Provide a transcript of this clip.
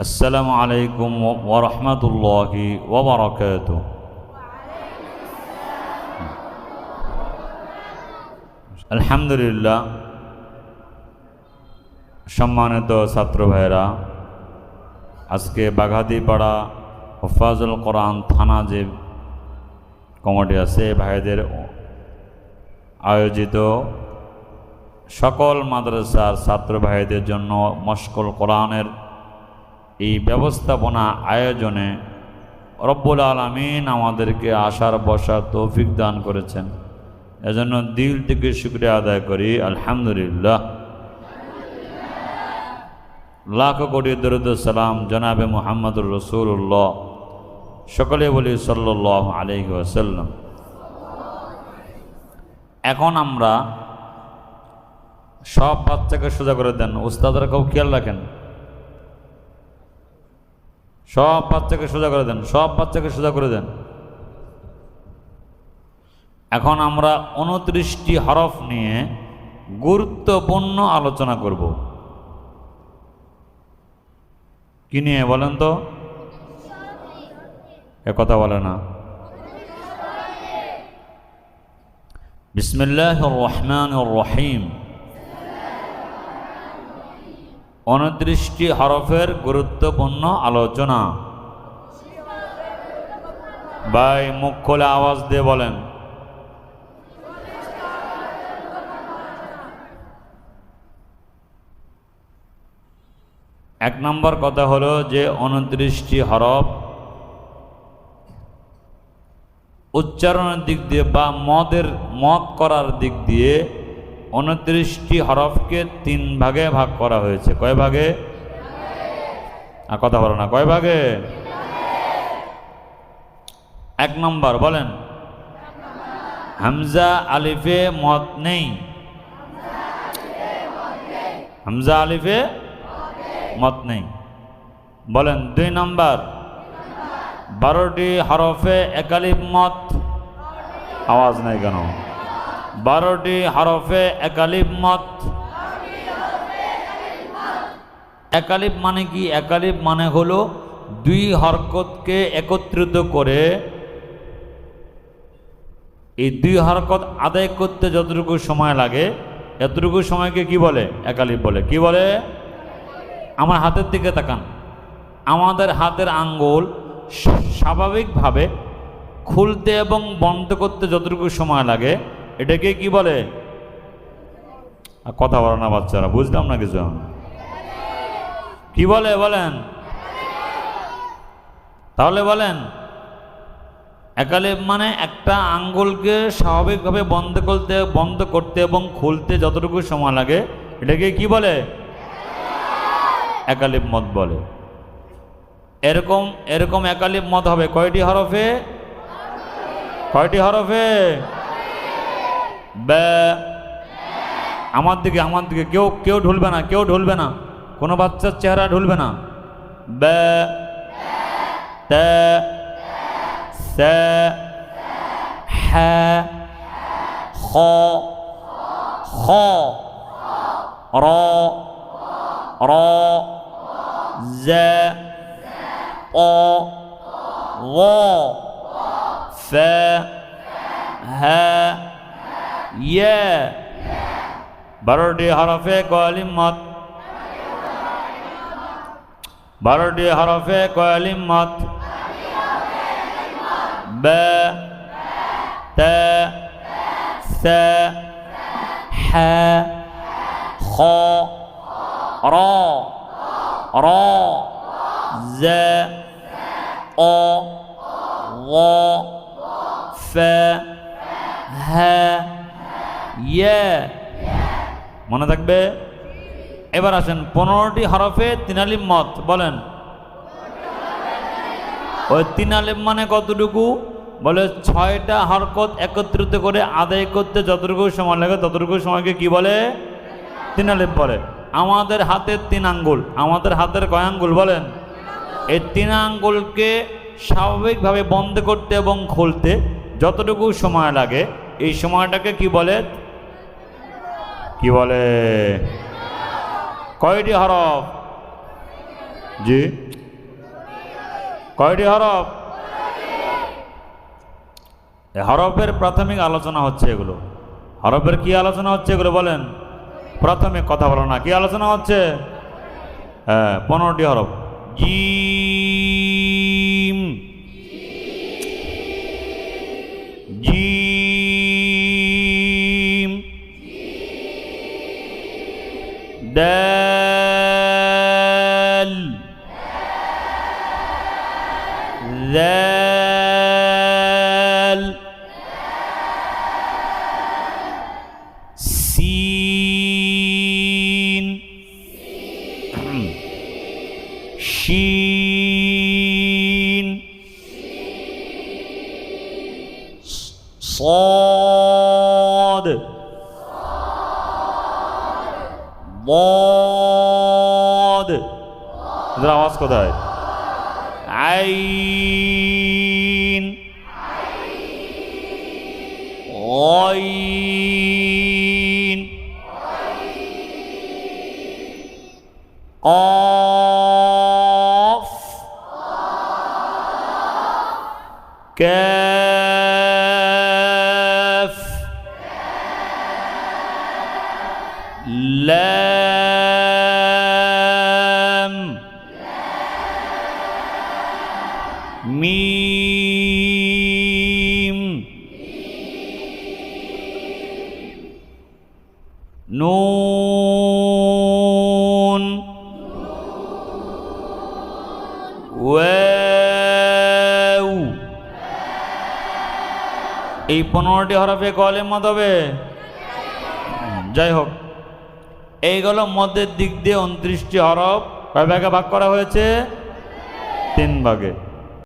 السلام عليكم ورحمة الله وبركاته আলহামদুলিল্লাহ সম্মানিত ছাত্র ভাইরা আজকে বাঘাদিপাড়া হফাজুল কোরআন থানা যে কমিটি আছে এই ভাইদের আয়োজিত সকল মাদ্রাসার ছাত্র ভাইদের জন্য মস্কল কোরআনের এই ব্যবস্থাপনা আয়োজনে রব্বুল আলমিন আমাদেরকে আসার বসার তৌফিক দান করেছেন। এজন্য দিল থেকে শুক্রিয়া আদায় করি। আলহামদুলিল্লাহ। লাখ কোটি দরুদ সালাম জনাবে মোহাম্মদুর রসুল্লাহ সকলে বলি সাল্লাহ আলহি ওসাল্লাম এখন আমরা সব বাচ্চাকে সোজা করে দেন। উস্তাদরা কেউ খেয়াল রাখেন। সব বাচ্চাকে সোজা করে দেন, সব বাচ্চাকে সোজা করে দেন। এখন আমরা উনত্রিশটি হরফ নিয়ে গুরুত্বপূর্ণ আলোচনা করব। কি নিয়ে বলেন তো? এ কথা বলে না। বিসমিল্লাহ রহমান রহিম। উনত্রিশটি হরফের গুরুত্বপূর্ণ আলোচনা। ভাই, মুখ খোলে আওয়াজ দিয়ে বলেন। এক নম্বর কথা হলো যে উনত্রিশটি হরফ উচ্চারণের দিক দিয়ে বা মদের মত করার দিক দিয়ে উনত্রিশটি হরফকে তিন ভাগে ভাগ করা হয়েছে। কয় ভাগে? আর কথা বলো না, কয় ভাগে? এক নম্বর, বলেন। হামজা আলিফে মত নেই। হামজা আলিফে মত নেই। বলেন, দুই নম্বর। বারোটি হরফে একালিপ মত আওয়াজ নাই কেন? বারোটি হরফে একালিপ মত একালিপ মানে কি? একালিপ মানে হলো দুই হরকতকে একত্রিত করে। এই দুই হরকত আদায় করতে যতটুকু সময় লাগে, এতটুকু সময়কে কি বলে? একালিপ বলে। কি বলে? আমার হাতের দিকে তাকান। আমাদের হাতের আঙ্গুল স্বাভাবিকভাবে খুলতে এবং বন্ধ করতে যতটুকু সময় লাগে এটাকে কি বলে? কথা বলে না বাচ্চারা, বুঝলাম না কিছু কি বলে বলেন? তাহলে বলেন, একালে মানে একটা আঙ্গুলকে স্বাভাবিকভাবে বন্ধ করতে বন্ধ করতে এবং খুলতে যতটুকু সময় লাগে, এটাকে কি বলে? একালিপ মত বলে। এরকম এরকম একালিপ মত হবে। কয়টি হরফে? কয়টি হরফে? আমার দিকে আমার দিকে। কেউ কেউ ঢুলবে না, কেউ ঢুলবে না। কোনো বাচ্চার চেহারা ঢুলবে না। ব্যা তে। সে। হ্যাঁ খ। খ। র। র। জ। অ গ। ফ। হ। ইয়ে বারোটি হরফে কয়ালিম মত বারোটি হরফে কয়ালিম মত ব ত স হ খ র র জ অ গ ফ হ ইয়ে মনে থাকবে? এবার আসেন, পনেরোটি হরফে তিনালিম মত, বলেন। ওই তিনালিম মানে কতটুকু? বলে ছয়টা হরকত একত্রিত করে আদায় করতে যতটুকু সময় লাগে, ততটুকু সময়কে কি বলে? তিনালিম বলে। আমাদের হাতের তিন আঙ্গুল, আমাদের হাতের কয় আঙ্গুল বলেন? এই তিন আঙ্গুলকে স্বাভাবিকভাবে বন্ধ করতে এবং খুলতে যতটুকু সময় লাগে, এই সময়টাকে কি বলে? কি বলে? কয়টি হরফ? জি? কয়টি হরফ? হরফের প্রাথমিক আলোচনা হচ্ছে এগুলো। হরফের কি আলোচনা হচ্ছে এগুলো বলেন? প্রাথমিক কথা বলো না। কি আলোচনা হচ্ছে? হ্যাঁ পনেরোটি হরফ। জিম ذال سين شين صاد ضاد ضاد ضاد আইন অইন قاف كاف لام মিম নুন। ওয়াও। এই পনেরোটি হরফে কলে মত হবে। যাই হোক এইগুলো মদের দিক দিয়ে উনত্রিশটি হরফ। কয় ভাগে ভাগ করা হয়েছে? তিন ভাগে।